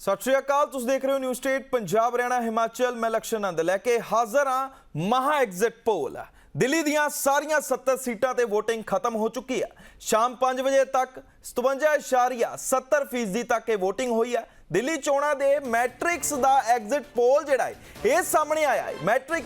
ਸਤਿ ਸ਼੍ਰੀ ਅਕਾਲ, ਤੁਸੀਂ ਦੇਖ ਰਹੇ ਹੋ ਨਿਊ ਸਟੇਟ ਪੰਜਾਬ, ਹਰਿਆਣਾ, ਹਿਮਾਚਲ, ਮੈਂ ਲਕਸ਼ਣ ਨੰਦ ਲੈ ਕੇ ਹਾਜ਼ਰ ਹਾਂ ਮਹਾ ਐਗਜ਼ਿਟ ਪੋਲ ਦਿੱਲੀ ਦੀਆਂ ਸਾਰੀਆਂ 70 ਸੀਟਾਂ ਤੇ VOTING ਖਤਮ ਹੋ ਚੁੱਕੀ ਹੈ। ਸ਼ਾਮ 5 ਵਜੇ ਤੱਕ 57.70% ਤੱਕ ਇਹ VOTING ਹੋਈ ਹੈ। ਦਿੱਲੀ ਚੋਣਾਂ ਦੇ ਮੈਟ੍ਰਿਕਸ ਦਾ ਐਗਜ਼ਿਟ ਪੋਲ ਜਿਹੜਾ ਹੈ, ਇਹ ਸਾਹਮਣੇ ਆਇਆ ਹੈ। ਮੈਟ੍ਰਿਕ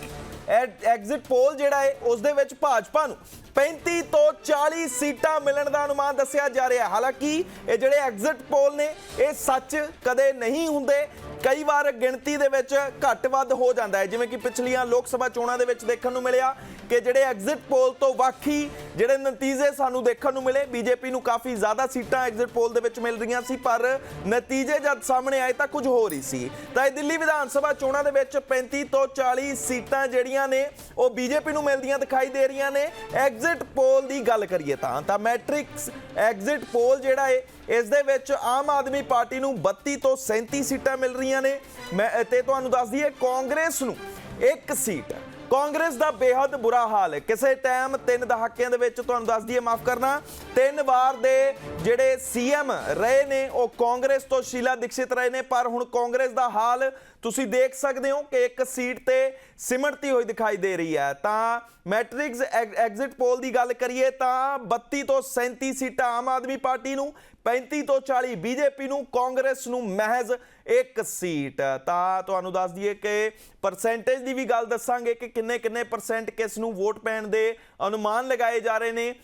ਐਗਜ਼ਿਟ ਪੋਲ ਜਿਹੜਾ ਹੈ ਉਸ ਦੇ ਵਿੱਚ ਭਾਜਪਾ ਨੂੰ 35 ਤੋਂ 40 ਸੀਟਾਂ ਮਿਲਣ ਦਾ ਅਨੁਮਾਨ ਦੱਸਿਆ ਜਾ ਰਿਹਾ ਹਾਲਾਂਕਿ ਇਹ ਜਿਹੜੇ ਐਗਜ਼ਿਟ ਪੋਲ ਨੇ, ਇਹ ਸੱਚ ਕਦੇ ਨਹੀਂ ਹੁੰਦੇ। ਕਈ ਵਾਰ ਗਿਣਤੀ ਦੇ ਵਿੱਚ ਘੱਟ ਵੱਧ ਹੋ ਜਾਂਦਾ ਹੈ। ਜਿਵੇਂ ਕਿ ਪਿਛਲੀਆਂ ਲੋਕ ਸਭਾ ਚੋਣਾਂ ਦੇ ਵਿੱਚ ਦੇਖਣ ਨੂੰ ਮਿਲਿਆ ਕਿ ਜਿਹੜੇ ਐਗਜ਼ਿਟ ਪੋਲ ਤੋਂ ਵੱਖੀ ਜਿਹੜੇ ਨਤੀਜੇ ਸਾਨੂੰ ਦੇਖਣ ਨੂੰ ਮਿਲੇ, ਬੀਜੇਪੀ ਨੂੰ ਕਾਫੀ ਜ਼ਿਆਦਾ ਸੀਟਾਂ ਐਗਜ਼ਿਟ ਪੋਲ ਦੇ ਵਿੱਚ ਮਿਲ ਰਹੀਆਂ ਸੀ, ਪਰ ਨਤੀਜੇ ਜਦ ਸਾਹਮਣੇ ਆਏ ਤਾਂ ਕੁਝ ਹੋਰ ਹੀ ਸੀ। ਤਾਂ ਇਹ ਦਿੱਲੀ ਵਿਧਾਨ ਸਭਾ ਚੋਣਾਂ ਦੇ ਵਿੱਚ 35 ਤੋਂ 40 ਸੀਟਾਂ ਜਿਹੜੀਆਂ ਨੇ, ਉਹ ਬੀਜੇਪੀ ਨੂੰ ਮਿਲਦੀਆਂ ਦਿਖਾਈ ਦੇ ਰਹੀਆਂ ਨੇ। ਐਗਜ਼ਿਟ ਪੋਲ ਦੀ ਗੱਲ ਕਰੀਏ ਤਾਂ ਤਾਂ ਮੈਟ੍ਰਿਕਸ ਐਗਜ਼ਿਟ ਪੋਲ ਜਿਹੜਾ ਹੈ ਇਸ ਦੇ ਵਿੱਚ ਆਮ ਆਦਮੀ ਪਾਰਟੀ ਨੂੰ 32 ਤੋਂ 37 ਸੀਟਾਂ ਮਿਲ ਰਹੀਆਂ ਨੇ। ਮੈਂ, ਤੇ ਤੁਹਾਨੂੰ ਦੱਸ ਦਈਏ, ਕਾਂਗਰਸ ਨੂੰ ਇੱਕ ਸੀਟ ਕਾਂਗਰਸ ਦਾ ਬੇहद ਬੁਰਾ ਹਾਲ ਹੈ। ਕਿਸੇ ਟਾਈਮ ਤਿੰਨ ਦਹਾਕਿਆਂ ਦੇ ਵਿੱਚ ਤੁਹਾਨੂੰ ਦੱਸ ਦਈਏ, ਮਾਫ ਕਰਨਾ, ਤਿੰਨ ਵਾਰ ਦੇ ਜਿਹੜੇ ਸੀਐਮ ਰਹੇ ਨੇ, ਉਹ ਕਾਂਗਰਸ ਤੋਂ ਸ਼ੀਲਾ ਦੀਕਸ਼ਿਤ ਰਹੇ ਨੇ, ਪਰ ਹੁਣ ਕਾਂਗਰਸ ਦਾ ਹਾਲ ਤੁਸੀਂ ਦੇਖ ਸਕਦੇ ਹੋ ਕਿ ਇੱਕ ਸੀਟ ਤੇ ਸਿਮਟਤੀ ਹੋਈ ਦਿਖਾਈ ਦੇ ਰਹੀ ਹੈ। ਤਾਂ ਮੈਟ੍ਰਿਕਸ ਐਗਜ਼ਿਟ ਪੋਲ ਦੀ ਗੱਲ ਕਰੀਏ ਤਾਂ 32 ਤੋਂ 37 ਸੀਟਾਂ ਆਮ ਆਦਮੀ ਪਾਰਟੀ ਨੂੰ 35 ਤੋਂ 40 ਬੀਜੇਪੀ ਨੂੰ ਕਾਂਗਰਸ ਨੂੰ ਮਹਿਜ਼ ਇੱਕ ਸੀਟ। ਤਾਂ ਤੁਹਾਨੂੰ ਦੱਸ ਦਈਏ ਕਿ ਪਰਸੈਂਟੇਜ ਦੀ ਵੀ ਗੱਲ ਦੱਸਾਂਗੇ ਕਿ ਕਿੰਨੇ ਕਿੰਨੇ ਪਰਸੈਂਟ ਕਿਸ ਨੂੰ ਵੋਟ ਪੈਣ ਦੇ ਅਨੁਮਾਨ ਲਗਾਏ ਜਾ ਰਹੇ ਨੇ।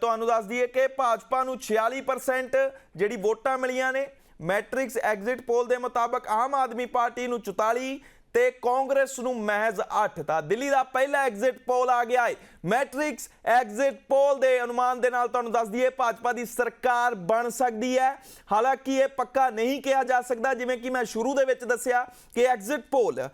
ਤੁਹਾਨੂੰ ਦੱਸ ਦਈਏ ਕਿ ਭਾਜਪਾ ਨੂੰ 46% ਜਿਹੜੀ ਵੋਟਾਂ ਮਿਲੀਆਂ ਨੇ। ਮੈਟ੍ਰਿਕਸ ਐਗਜ਼ਿਟ ਪੋਲ ਦੇ ਮੁਤਾਬਕ ਆਮ ਆਦਮੀ ਪਾਰਟੀ ਨੂੰ 44 ਤੇ ਕਾਂਗਰਸ ਨੂੰ ਮਹਿਜ਼ 8 ਤਾਂ ਦਿੱਲੀ ਦਾ ਪਹਿਲਾ ਐਗਜ਼ਿਟ ਪੋਲ ਆ ਗਿਆ ਹੈ ਮੈਟ੍ਰਿਕਸ ਐਗਜ਼ਿਟ ਪੋਲ ਦੇ ਅਨੁਮਾਨ ਦੇ ਨਾਲ ਤੁਹਾਨੂੰ ਦੱਸ ਦਈਏ, ਭਾਜਪਾ ਦੀ ਸਰਕਾਰ ਬਣ ਸਕਦੀ ਹੈ। ਹਾਲਾਂਕਿ ਇਹ ਪੱਕਾ ਨਹੀਂ ਕਿਹਾ ਜਾ ਸਕਦਾ, ਜਿਵੇਂ ਕਿ ਮੈਂ ਸ਼ੁਰੂ ਦੇ ਵਿੱਚ ਦੱਸਿਆ ਕਿ ਐਗਜ਼ਿਟ ਪੋਲ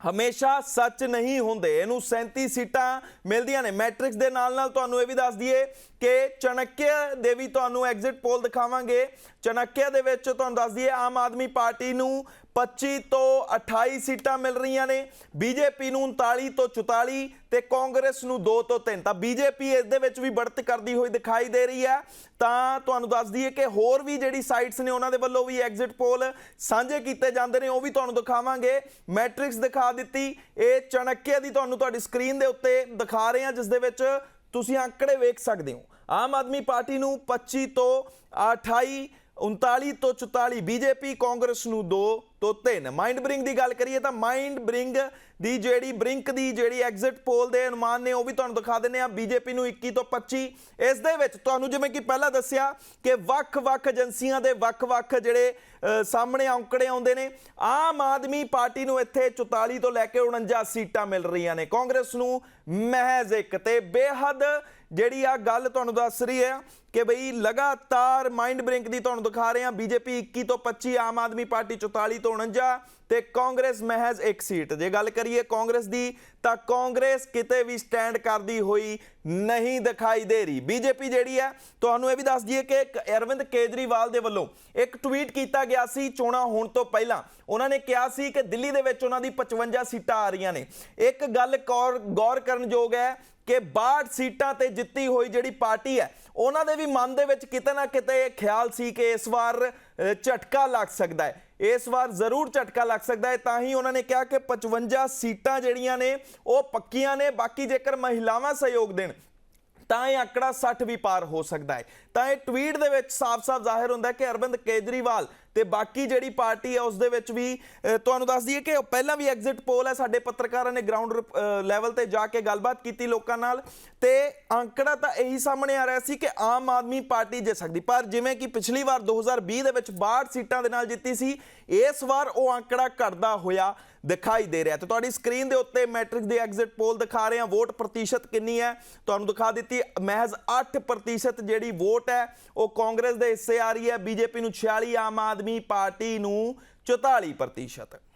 ਹਮੇਸ਼ਾ ਸੱਚ ਨਹੀਂ ਹੁੰਦੇ। ਇਹਨੂੰ 37 ਸੀਟਾਂ ਮਿਲਦੀਆਂ ਨੇ। ਮੈਟ੍ਰਿਕਸ ਦੇ ਨਾਲ ਨਾਲ ਤੁਹਾਨੂੰ ਇਹ ਵੀ ਦੱਸ ਦਈਏ ਕਿ ਚਣਕਿਆ ਦੇ ਵੀ ਤੁਹਾਨੂੰ ਐਗਜ਼ਿਟ ਪੋਲ ਦਿਖਾਵਾਂਗੇ। ਚਣਕਿਆ ਦੇ ਵਿੱਚ ਤੁਹਾਨੂੰ ਦੱਸ ਦਈਏ, ਆਮ ਆਦਮੀ ਪਾਰਟੀ ਨੂੰ 25 ਤੋਂ 28 ਸੀਟਾਂ ਮਿਲ ਰਹੀਆਂ ਨੇ। ਬੀਜੇਪੀ ਨੂੰ 39 ਤੋਂ 44 ਤੇ ਕਾਂਗਰਸ ਨੂੰ 2 ਤੋਂ 3 ਤਾਂ ਬੀਜੇਪੀ ਇਸ ਦੇ ਵਿੱਚ ਵੀ ਬੜਤ ਕਰਦੀ ਹੋਈ ਦਿਖਾਈ ਦੇ ਰਹੀ ਹੈ। ਤਾਂ ਤੁਹਾਨੂੰ ਦੱਸ ਦਈਏ ਕਿ ਹੋਰ ਵੀ ਜਿਹੜੀ ਸਾਈਟਸ ਨੇ ਉਹਨਾਂ ਦੇ ਵੱਲੋਂ ਵੀ ਐਗਜ਼ਿਟ ਪੋਲ ਸਾਂਝੇ ਕੀਤੇ ਜਾਂਦੇ ਨੇ, ਉਹ ਵੀ ਤੁਹਾਨੂੰ ਦਿਖਾਵਾਂਗੇ। ਮੈਟ੍ਰਿਕਸ ਦਿਖਾ ਦਿੱਤੀ। ਇਹ ਚਣਕਿਆ ਦੀ ਤੁਹਾਨੂੰ ਤੁਹਾਡੀ ਸਕਰੀਨ ਦੇ ਉੱਤੇ ਦਿਖਾ ਰਹੇ ਹਾਂ, ਜਿਸ ਦੇ ਵਿੱਚ ਤੁਸੀਂ ਅੰਕੜੇ ਵੇਖ ਸਕਦੇ ਹੋ। ਆਮ ਆਦਮੀ ਪਾਰਟੀ ਨੂੰ 25 ਤੋਂ 28 39 ਤੋਂ 44 ਬੀਜੇਪੀ ਕਾਂਗਰਸ ਨੂੰ 2 ਤੋਂ 3 ਮਾਈਂਡ ਬ੍ਰਿੰਗ ਦੀ ਗੱਲ ਕਰੀਏ ਤਾਂ ਮਾਈਂਡ ਬ੍ਰਿੰਗ ਦੀ ਜਿਹੜੀ ਬ੍ਰਿੰਕ ਦੀ ਜਿਹੜੀ ਐਗਜ਼ਿਟ ਪੋਲ ਦੇ ਅਨੁਮਾਨ ਨੇ ਉਹ ਵੀ ਤੁਹਾਨੂੰ ਦਿਖਾ ਦਿੰਨੇ ਆ ਬੀਜੇਪੀ ਨੂੰ 21 ਤੋਂ 25 ਇਸ ਦੇ ਵਿੱਚ ਤੁਹਾਨੂੰ ਜਿਵੇਂ ਕਿ ਪਹਿਲਾਂ ਦੱਸਿਆ ਕਿ ਵੱਖ-ਵੱਖ ਏਜੰਸੀਆਂ ਦੇ ਵੱਖ-ਵੱਖ ਜਿਹੜੇ ਸਾਹਮਣੇ ਅੰਕੜੇ ਆਉਂਦੇ ਨੇ। ਆਮ ਆਦਮੀ ਪਾਰਟੀ ਨੂੰ ਇੱਥੇ 44 ਤੋਂ ਲੈ ਕੇ 49 ਸੀਟਾਂ ਮਿਲ ਰਹੀਆਂ ਨੇ। ਕਾਂਗਰਸ ਨੂੰ ਮਹਿਜ਼ ਇੱਕ ਤੇ ਬੇਹੱਦ ਜਿਹੜੀ ਆ ਗੱਲ ਤੁਹਾਨੂੰ ਦੱਸ ਰਹੀ ਹੈ ਕਿ ਬਈ ਲਗਾਤਾਰ ਮਾਈਂਡ ਬ੍ਰਿੰਕ ਦੀ ਤੁਹਾਨੂੰ ਦਿਖਾ ਰਹੇ ਹਾਂ। ਬੀਜੇਪੀ 21 ਤੋਂ 25 ਆਮ ਆਦਮੀ ਪਾਰਟੀ 44 ਤੋਂ 49 ਤੇ ਕਾਂਗਰਸ ਮਹਿਜ਼ ਇੱਕ ਸੀਟ। ਜੇ ਗੱਲ ਕਰੀਏ ਕਾਂਗਰਸ ਦੀ, ਤਾਂ ਕਾਂਗਰਸ ਕਿਤੇ ਵੀ ਸਟੈਂਡ ਕਰਦੀ ਹੋਈ ਨਹੀਂ ਦਿਖਾਈ ਦੇ ਰਹੀ। ਬੀਜੇਪੀ ਜਿਹੜੀ ਹੈ, ਤੁਹਾਨੂੰ ਇਹ ਵੀ ਦੱਸ ਦਈਏ ਕਿ ਅਰਵਿੰਦ ਕੇਜਰੀਵਾਲ ਦੇ ਵੱਲੋਂ ਇੱਕ ਟਵੀਟ ਕੀਤਾ ਗਿਆ ਸੀ ਚੋਣਾਂ ਹੋਣ ਤੋਂ ਪਹਿਲਾਂ। ਉਹਨਾਂ ਨੇ ਕਿਹਾ ਸੀ ਕਿ ਦਿੱਲੀ ਦੇ ਵਿੱਚ ਉਹਨਾਂ ਦੀ 55 ਸੀਟਾਂ ਆ ਰਹੀਆਂ ਨੇ। ਇੱਕ ਗੱਲ ਗੌਰ ਗੌਰ ਕਰਨਯੋਗ ਹੈ ਕਿ 62 ਸੀਟਾਂ ਤੇ ਜਿੱਤੀ ਹੋਈ ਜਿਹੜੀ ਪਾਰਟੀ ਹੈ, ਉਹਨਾਂ ਦੇ ਵੀ ਮਨ ਦੇ ਵਿੱਚ ਕਿਤੇ ਨਾ ਕਿਤੇ ਇਹ ਖਿਆਲ ਸੀ ਕਿ ਇਸ ਵਾਰ ਝਟਕਾ ਲੱਗ ਸਕਦਾ ਹੈ। ਇਸ ਵਾਰ ਜ਼ਰੂਰ ਝਟਕਾ ਲੱਗ ਸਕਦਾ ਹੈ। ਤਾਂ ਹੀ ਉਹਨਾਂ ਨੇ ਕਿਹਾ ਕਿ 55 ਸੀਟਾਂ ਜਿਹੜੀਆਂ ਨੇ, ਉਹ ਪੱਕੀਆਂ ਨੇ, ਬਾਕੀ ਜੇਕਰ ਮਹਿਲਾਵਾਂ ਸਹਿਯੋਗ ਦੇਣ, ਤਾਂ ਇਹ ਆંકੜਾ 60 ਵੀ ਪਾਰ ਹੋ ਸਕਦਾ ਹੈ। ਤਾਂ ਇਹ ਟਵੀਟ ਦੇ ਵਿੱਚ ਸਾਫ਼-ਸਾਫ਼ ਜ਼ਾਹਿਰ ਹੁੰਦਾ ਹੈ ਕਿ ਅਰਵਿੰਦ ਕੇਜਰੀਵਾਲ ਤੇ ਬਾਕੀ ਜਿਹੜੀ ਪਾਰਟੀ ਹੈ ਉਸ ਦੇ ਵਿੱਚ ਵੀ ਤੁਹਾਨੂੰ ਦੱਸ ਦਈਏ ਕਿ ਪਹਿਲਾਂ ਵੀ ਐਗਜ਼ਿਟ ਪੋਲ ਹੈ, ਸਾਡੇ ਪੱਤਰਕਾਰਾਂ ਨੇ ਗਰਾਊਂਡ ਲੈਵਲ ਤੇ ਜਾ ਕੇ ਗੱਲਬਾਤ ਕੀਤੀ ਲੋਕਾਂ ਨਾਲ, ਤੇ ਅੰਕੜਾ ਤਾਂ ਇਹੀ ਸਾਹਮਣੇ ਆ ਰਿਹਾ ਸੀ ਕਿ ਆਮ ਆਦਮੀ ਪਾਰਟੀ ਜਿੱਤ ਸਕਦੀ, ਪਰ ਜਿਵੇਂ ਕਿ ਪਿਛਲੀ ਵਾਰ 2020 ਦੇ ਵਿੱਚ 62 ਸੀਟਾਂ ਦੇ ਨਾਲ ਜਿੱਤੀ ਸੀ, ਇਸ ਵਾਰ ਉਹ ਅੰਕੜਾ ਘਟਦਾ ਹੋਇਆ ਦਿਖਾਈ ਦੇ ਰਿਹਾ। ਤੇ ਤੁਹਾਡੀ ਸਕਰੀਨ ਦੇ ਉੱਤੇ ਮੈਟ੍ਰਿਕ ਦੇ ਐਗਜ਼ਿਟ ਪੋਲ ਦਿਖਾ ਰਹੇ ਹਾਂ, ਵੋਟ ਪ੍ਰਤੀਸ਼ਤ ਕਿੰਨੀ ਹੈ, ਤੁਹਾਨੂੰ ਦਿਖਾ ਦਿੱਤੀ, ਮਹਿਜ਼ 8% ਜਿਹੜੀ ਵੋਟ ਹੈ, ਉਹ ਕਾਂਗਰਸ ਦੇ ਹਿੱਸੇ ਆ ਰਹੀ ਹੈ, ਬੀਜੇਪੀ ਨੂੰ 46 ਆਮ ਆਦਮੀ ਆਦਮੀ ਪਾਰਟੀ ਨੂੰ 44%